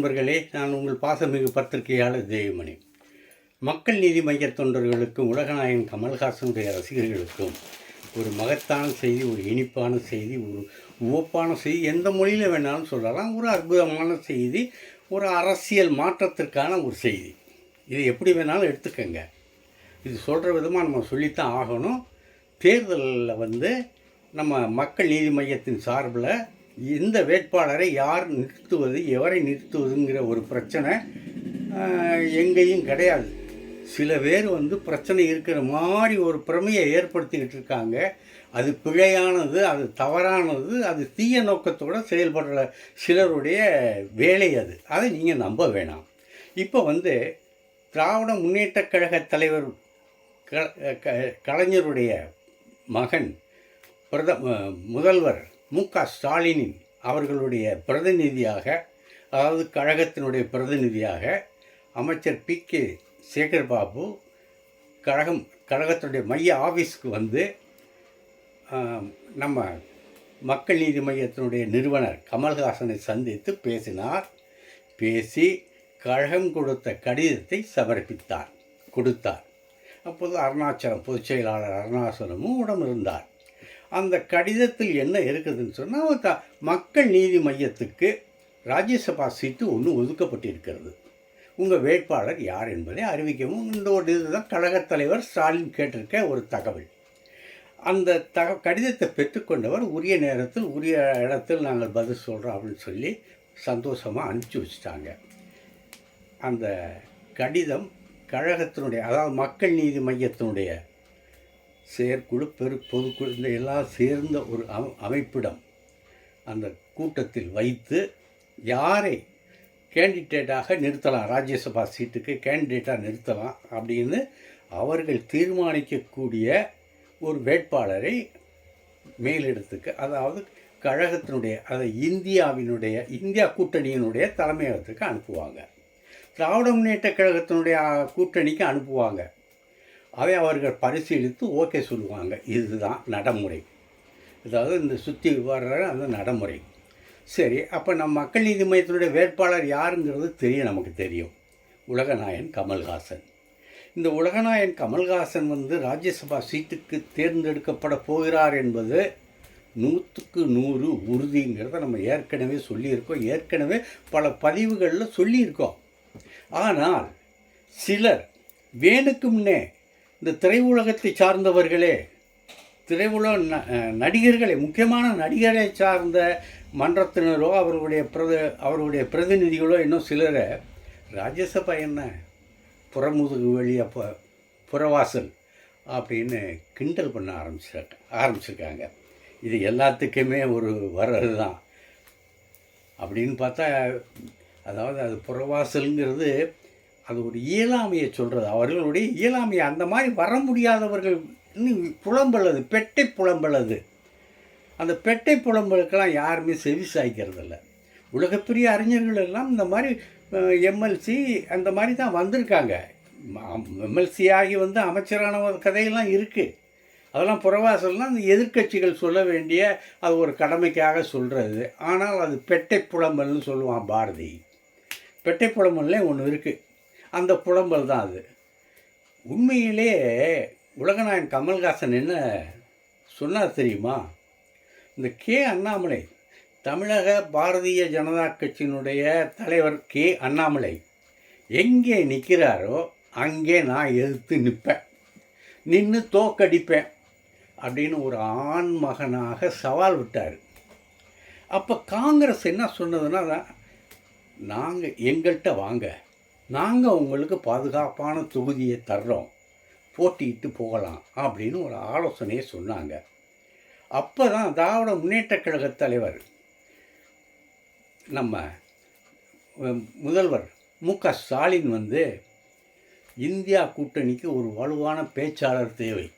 நண்பர்களே நான் உங்கள் பாசமிகு பத்திரிகையாளர் தேவமணி மக்கள் நீதி மைய தொண்டர்களுக்கும் உலகநாயகன் கமல்ஹாசனுடைய ரசிகர்களுக்கும் ஒரு மகத்தான செய்தி ஒரு இனிப்பான செய்தி ஒரு உவப்பான செய்தி எந்த மொழியில் வேணாலும் சொல்லலாம். ஒரு அற்புதமான செய்தி ஒரு அரசியல் மாற்றத்திற்கான ஒரு செய்தி. இது எப்படி வேணாலும் எடுத்துக்கங்க. இது சொல்கிற விதமாக நம்ம சொல்லித்தான் ஆகணும். தேர்தலில் வந்து நம்ம மக்கள் நீதி மையத்தின் சார்பில் இந்த வேட்பாளரை யார் நிறுத்துவது எவரை நிறுத்துவதுங்கிற ஒரு பிரச்சனை எங்கேயும் கிடையாது. சில பேர் வந்து பிரச்சனை இருக்கிற மாதிரி ஒரு பிரமையை ஏற்படுத்திக்கிட்டு இருக்காங்க. அது பிழையானது அது தவறானது அது தீய நோக்கத்தோடு செயல்படுற சிலருடைய வேலை அது. அதை நீங்கள் நம்ப வேணாம். இப்போ வந்து திராவிட முன்னேற்றக் கழக தலைவர் க க- கலைஞருடைய மகன் பிரத முதல்வர் மு க. ஸ்டாலினின் அவர்களுடைய பிரதிநிதியாக அதாவது கழகத்தினுடைய பிரதிநிதியாக அமைச்சர் பி. கே. சேகர்பாபு கழகம் கழகத்தினுடைய மைய ஆஃபீஸ்க்கு வந்து நம்ம மக்கள் நீதி மையத்தினுடைய நிறுவனர் கமல்ஹாசனை சந்தித்து பேசினார். பேசி கழகம் கொடுத்த கடிதத்தை சமர்ப்பித்தார் கொடுத்தார். அப்போது அருணாச்சலம் பொதுச் செயலாளர் அருணாச்சலமும் உடன் இருந்தார் அந்த கடிதத்தில் என்ன இருக்குதுன்னு சொன்னால் த மக்கள் நீதி மையத்துக்கு ராஜ்யசபா சீட்டு ஒன்று ஒதுக்கப்பட்டிருக்கிறது. உங்கள் வேட்பாளர் யார் என்பதை அறிவிக்கவும் இந்த ஒரு இதுதான் கழகத் தலைவர் ஸ்டாலின் கேட்டிருக்க ஒரு தகவல். அந்த தக கடிதத்தை பெற்றுக்கொண்டவர் உரிய நேரத்தில் உரிய இடத்தில் நாங்கள் பதில் சொல்கிறோம் அப்படின்னு சொல்லி சந்தோஷமாக அனுப்பிச்சி வச்சுட்டாங்க. அந்த கடிதம் கழகத்தினுடைய அதாவது மக்கள் நீதி மையத்தினுடைய செயற்குழு பெரு பொதுக்குழு இந்த எல்லாம் சேர்ந்த ஒரு அமைப்பிடம் அந்த கூட்டத்தில் வைத்து யாரை கேண்டிடேட்டாக நிறுத்தலாம்? ராஜ்யசபா சீட்டுக்கு கேண்டிடேட்டாக நிறுத்தலாம் அப்படின்னு அவர்கள் தீர்மானிக்கக்கூடிய ஒரு வேட்பாளரை மேலிடத்துக்கு அதாவது கழகத்தினுடைய அதை இந்தியாவினுடைய இந்தியா கூட்டணியினுடைய தலைமையகத்துக்கு அனுப்புவாங்க. திராவிட முன்னேற்ற கழகத்தினுடைய கூட்டணிக்கு அனுப்புவாங்க. அவை அவர்கள் பரிசீலித்து ஓகே சொல்லுவாங்க. இதுதான் நடைமுறை. அதாவது இந்த சுற்றி வர்ற அந்த நடைமுறை. சரி அப்போ நம்ம மக்கள் நீதி மையத்தினுடைய வேட்பாளர் யாருங்கிறது தெரியும் நமக்கு தெரியும். உலகநாயன் கமல்ஹாசன். இந்த உலகநாயன் கமல்ஹாசன் வந்து ராஜ்யசபா சீட்டுக்கு தேர்ந்தெடுக்கப்பட போகிறார் என்பது நூற்றுக்கு நூறு உறுதிங்கிறத நம்ம ஏற்கனவே சொல்லியிருக்கோம். ஏற்கனவே பல பதிவுகளில் சொல்லியிருக்கோம். ஆனால் சிலர் வேணுக்கும்னே இந்த திரையுலகத்தை சார்ந்தவர்களே திரையுலக ந- நடிகர்களை முக்கியமான நடிகரை சார்ந்த மன்றத்தினரோ அவர்களுடைய பிரத அவர்களுடைய பிரதிநிதிகளோ இன்னும் சிலரை ராஜ்யசபா என்ன? புறமுதுகு வழியா ப புறவாசல் அப்படின்னு கிண்டல் பண்ண ஆரம்பிச்சிருக்க ஆரம்பிச்சிருக்காங்க. இது எல்லாத்துக்குமே ஒரு வர்றது தான். அப்படின்னு பார்த்தா அதாவது அது புறவாசலுங்கிறது அது ஒரு இயலாமையை சொல்கிறது அவர்களுடைய இயலாமையை அந்த மாதிரி வர முடியாதவர்கள் இன்னும் புலம்பலது பெட்டை புலம்பலது. அந்த பெட்டை புலம்பலுக்கெல்லாம் யாருமே செவி சாய்க்கிறதில்ல. உலகப்பெரிய அறிஞர்கள் எல்லாம் இந்த மாதிரி எம்எல்சி அந்த மாதிரி தான் வந்திருக்காங்க. எம்எல்சி ஆகி வந்து அமைச்சரான ஒரு கதையெல்லாம் இருக்குது அதெல்லாம் புறவாசல்னால் அந்த எதிர்க்கட்சிகள் சொல்ல வேண்டிய அது ஒரு கடமைக்காக சொல்கிறது ஆனால் அது பெட்டை புலம்பல்னு சொல்லுவான் பாரதி. பெட்டை புலம்பல்லே ஒன்று இருக்குது அந்த புலம்பல் தான் அது. உண்மையிலே உலகநாயகன் கமல்ஹாசன் என்ன சொன்னார் தெரியுமா? இந்த கே. அண்ணாமலை தமிழக பாரதிய ஜனதா கட்சியினுடைய தலைவர் கே. அண்ணாமலை எங்கே நிற்கிறாரோ அங்கே நான் எதிர்த்து நிற்பேன். நின்று தோக்கடிப்பேன் அப்படின்னு ஒரு ஆண் மகனாக சவால் விட்டார். அப்போ காங்கிரஸ் என்ன சொன்னதுன்னா நாங்கள் எங்கள்கிட்ட வாங்க. நாங்கள் உங்களுக்கு பாதுகாப்பான தொகுதியை தர்றோம். போட்டியிட்டு போகலாம் அப்படின்னு ஒரு ஆலோசனையை சொன்னாங்க. அப்போ தான் திராவிட முன்னேற்றக் கழக தலைவர் நம்ம முதல்வர் மு க ஸ்டாலின் வந்து இந்தியா கூட்டணிக்கு ஒரு வலுவான பேச்சாளர் தேவை.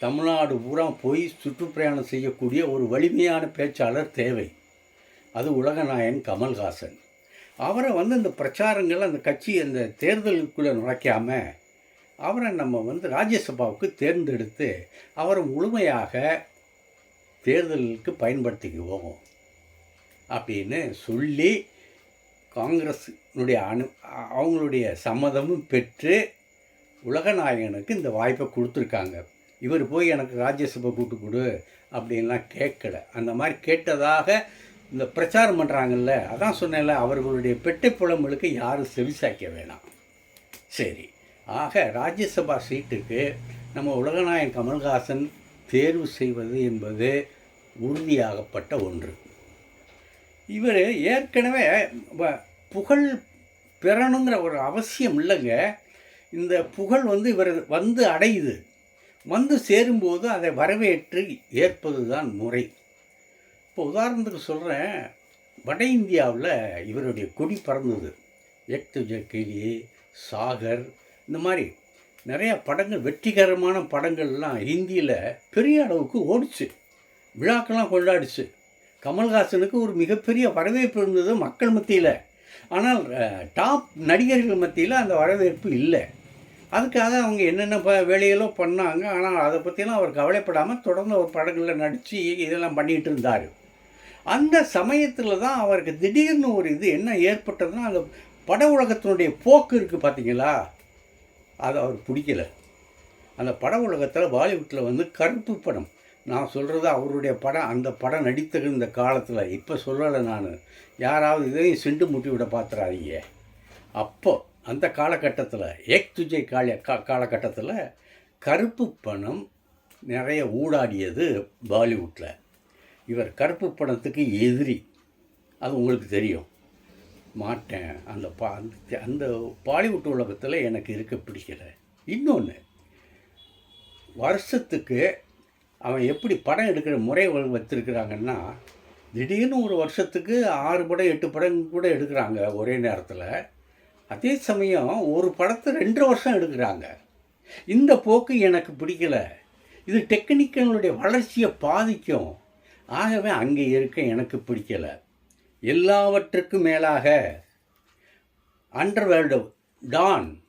தமிழ்நாடு பூரா போய் சுற்றுப்பிரயாணம் செய்யக்கூடிய ஒரு வலிமையான பேச்சாளர் தேவை. அது உலகநாயன் கமல்ஹாசன். அவரை வந்து இந்த பிரச்சாரங்கள் அந்த கட்சி அந்த தேர்தலுக்குள்ளே நுழைக்காம அவரை நம்ம வந்து ராஜ்யசபாவுக்கு தேர்ந்தெடுத்து அவரை முழுமையாக தேர்தலுக்கு பயன்படுத்திக்குவோம் அப்படின்னு சொல்லி காங்கிரஸினுடைய அனு அவங்களுடைய சம்மதமும் பெற்று உலகநாயகனுக்கு இந்த வாய்ப்பை கொடுத்துருக்காங்க. இவர் போய் எனக்கு ராஜ்யசபா கூட்டு கொடு அப்படின்லாம் கேட்கல. அந்த மாதிரி கேட்டதாக இந்த பிரச்சாரம் பண்ணுறாங்கல்ல அதான் சொன்னேன்ல அவர்களுடைய பெட்டை புலம்பலுக்கு யாரும் செவிசாய்க்க வேணாம். சரி. ஆக ராஜ்யசபா சீட்டுக்கு நம்ம உலகநாயகன் கமல்ஹாசன் தேர்வு செய்வது என்பது உறுதியாகப்பட்ட ஒன்று. இவர் ஏற்கனவே வ- புகழ் பெறணுங்கிற ஒரு அவசியம் இல்லைங்க. இந்த புகழ் வந்து இவர் வந்து அடையுது. வந்து சேரும்போது அதை வரவேற்று ஏற்பது தான் முறை. இப்போ உதாரணத்துக்கு சொல்கிறேன் வட இந்தியாவில் இவருடைய கொடி பறந்தது. எக்துஜ கிளி சாகர் இந்த மாதிரி நிறையா படங்கள் வெற்றிகரமான படங்கள்லாம் ஹிந்தியில் பெரிய அளவுக்கு ஓடிச்சு. விழாக்கெல்லாம் கொண்டாடிச்சு. கமல்ஹாசனுக்கு ஒரு மிகப்பெரிய வரவேற்பு இருந்தது மக்கள் மத்தியில். ஆனால் டாப் நடிகர்கள் மத்தியில் அந்த வரவேற்பு இல்லை. அதுக்காக அவங்க என்னென்ன ப வேலைகளோ பண்ணாங்க. ஆனால் அதை பற்றிலாம் அவர் கவலைப்படாமல் தொடர்ந்து ஒரு படங்களில் நடித்து இதெல்லாம் பண்ணிகிட்டு இருந்தார். அந்த சமயத்தில் தான் அவருக்கு திடீர்னு ஒரு இது என்ன ஏற்பட்டதுன்னா அந்த பட உலகத்தினுடைய போக்கு இருக்குது பார்த்தீங்களா அது அவர் பிடிக்கல. அந்த பட உலகத்தில் பாலிவுட்டில் வந்து கருப்பு படம். நான் சொல்கிறது அவருடைய படம் அந்த படம் நடித்தது இந்த காலத்தில். இப்போ சொல்லலை நான். யாராவது இதையும் சிண்டு முட்டி விட பார்த்துறாதீங்க அப்போ அந்த காலகட்டத்தில் ஏக் துஜை கால கா காலகட்டத்தில் கருப்பு பணம் நிறைய ஊடாடியது பாலிவுட்டில் இவர் கருப்பு பணத்துக்கு எதிரி. அது உங்களுக்கு தெரியும். மாட்டேன். அந்த பா அந்த- அந்த பாலிவுட் உலகத்தில் எனக்கு இருக்க பிடிக்கல. இன்னொன்று வருஷத்துக்கு அவன் எப்படி படம் எடுக்கிற முறை வச்சுருக்கிறாங்கன்னா திடீர்னு ஒரு வருஷத்துக்கு ஆறு படம் எட்டு படம் கூட எடுக்கிறாங்க ஒரே நேரத்தில். அதே சமயம் ஒரு படத்தை ரெண்டு வருஷம் எடுக்கிறாங்க. இந்த போக்கு எனக்கு பிடிக்கல. இது டெக்னிக்கலுடைய வளர்ச்சியை பாதிக்கும். ஆகவே அங்கே இருக்க எனக்கு பிடிக்கல. எல்லாவற்றுக்கும் மேலாக அண்டர்வேர்ல்டு டான்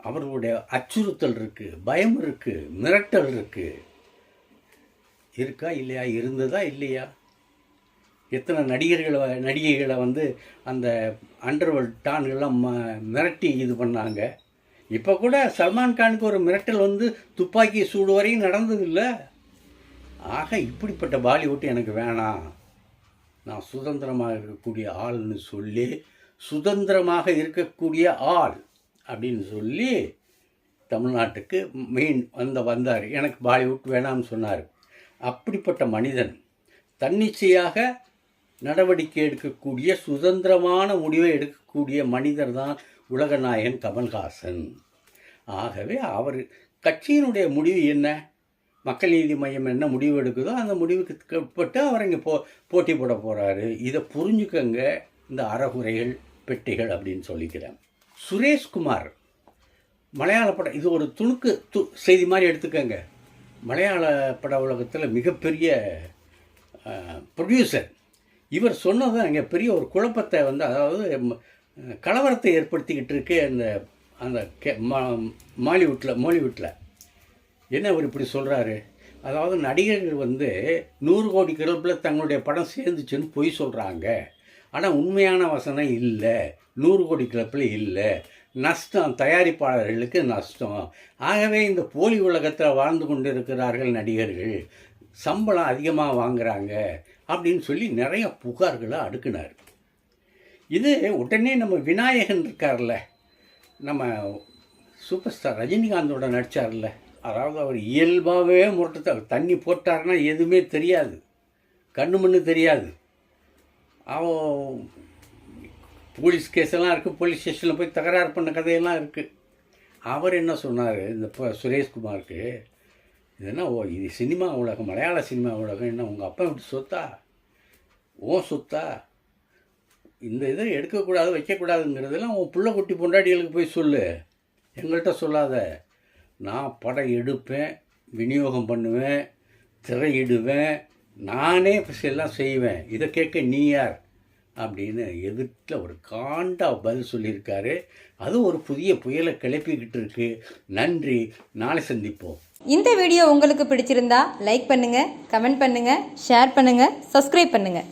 அவர்களுடைய அச்சுறுத்தல் இருக்குது பயம் இருக்குது மிரட்டல் இருக்குது இருக்கா இல்லையா இருந்ததா இல்லையா? எத்தனை நடிகர்களை நடிகைகளை வந்து அந்த அண்டர்வேல்ட் டான்கள்லாம் ம மிரட்டி இது பண்ணாங்க. இப்போ கூட சல்மான் கானுக்கு ஒரு மிரட்டல் வந்து துப்பாக்கி சூடு வரையும் நடந்ததில்லை ஆக இப்படிப்பட்ட பாலிவுட் எனக்கு வேணாம். நான் சுதந்திரமாக இருக்கக்கூடிய ஆள்னு சொல்லி சுதந்திரமாக இருக்கக்கூடிய ஆள் அப்படின்னு சொல்லி தமிழ்நாட்டுக்கு மெயின் வந்த வந்தார். எனக்கு பாலிவுட் வேணாம்னு சொன்னார். அப்படிப்பட்ட மனிதன் தன்னிச்சையாக நடவடிக்கை எடுக்கக்கூடிய சுதந்திரமான முடிவை எடுக்கக்கூடிய மனிதர் தான் உலகநாயகன் கமல்ஹாசன். ஆகவே அவர் கட்சியினுடைய முடிவு என்ன? மக்கள் நீதி மையம் என்ன முடிவு எடுக்குதோ அந்த முடிவுக்கு உட்பட்டு அவர் இங்கே போ போட்டி போட போகிறாரு இதை புரிஞ்சுக்கங்க இந்த அறகுறைகள் பெட்டிகள் அப்படின்னு சொல்லிக்கிறேன். சுரேஷ்குமார் மலையாள படம் இது ஒரு துணுக்கு து செய்தி மாதிரி எடுத்துக்கங்க. மலையாள பட உலகத்தில் மிகப்பெரிய ப்ரொடியூசர் இவர் சொன்னது அங்கே பெரிய ஒரு குழப்பத்தை வந்து அதாவது கலவரத்தை ஏற்படுத்திக்கிட்டு இருக்கு அந்த அந்த கே மா மாலிவுட்டில் மாலிவுட்டில் என்ன அவர் இப்படி சொல்கிறாரு அதாவது நடிகர்கள் வந்து நூறு கோடி கிளப்பில் தங்களுடைய படம் சேர்ந்துச்சுன்னு பொய் சொல்கிறாங்க ஆனால் உண்மையான வசனம் இல்லை. நூறு கோடி கிளப்பில் இல்லை. நஷ்டம் தயாரிப்பாளர்களுக்கு நஷ்டம். ஆகவே இந்த போலி உலகத்தில் வாழ்ந்து கொண்டு இருக்கிறார்கள் நடிகர்கள் சம்பளம் அதிகமாக வாங்குறாங்க அப்படின்னு சொல்லி நிறைய புகார்களை அடுக்குனார். இது உடனே நம்ம விநாயகன் இருக்கார்ல நம்ம சூப்பர் ஸ்டார் ரஜினிகாந்தோட நடித்தார்ல அதாவது அவர் இயல்பாகவே முரட்டுத்தார் தண்ணி போட்டாருன்னா எதுவுமே தெரியாது. கண்ணு மண்ணு தெரியாது. அவன் போலீஸ் கேஸெல்லாம் இருக்குது போலீஸ் ஸ்டேஷனில் போய் தகராறு பண்ண கதையெல்லாம் இருக்குது அவர் என்ன சொன்னார்? இந்த இப்போ சுரேஷ்குமாருக்கு இதுனா ஓ இது சினிமா உலகம் மலையாள சினிமா உலகம் என்ன உங்கள் அப்பா விட்டு சொத்தா? ஓ சொத்தா? இந்த இதை எடுக்கக்கூடாது வைக்கக்கூடாதுங்கிறதெல்லாம் உன் புள்ள குட்டி பொண்டாட்டிகளுக்கு போய் சொல்லு. எங்கள்கிட்ட சொல்லாத. நான் படம் எடுப்பேன் விநியோகம் பண்ணுவேன் திரையிடுவேன் நானே எல்லாம் செய்வேன். இதை கேட்க நீ யார்? அப்படின்னு எதிர்த்தில் ஒரு காண்டா பதில் சொல்லியிருக்காரு. அது ஒரு புதிய புயலை கிளப்பிக்கிட்டு இருக்கு. நன்றி. நாளை சந்திப்போம். இந்த வீடியோ உங்களுக்கு பிடிச்சிருந்தா லைக் பண்ணுங்க கமெண்ட் பண்ணுங்க ஷேர் பண்ணுங்க சப்ஸ்கிரைப் பண்ணுங்க.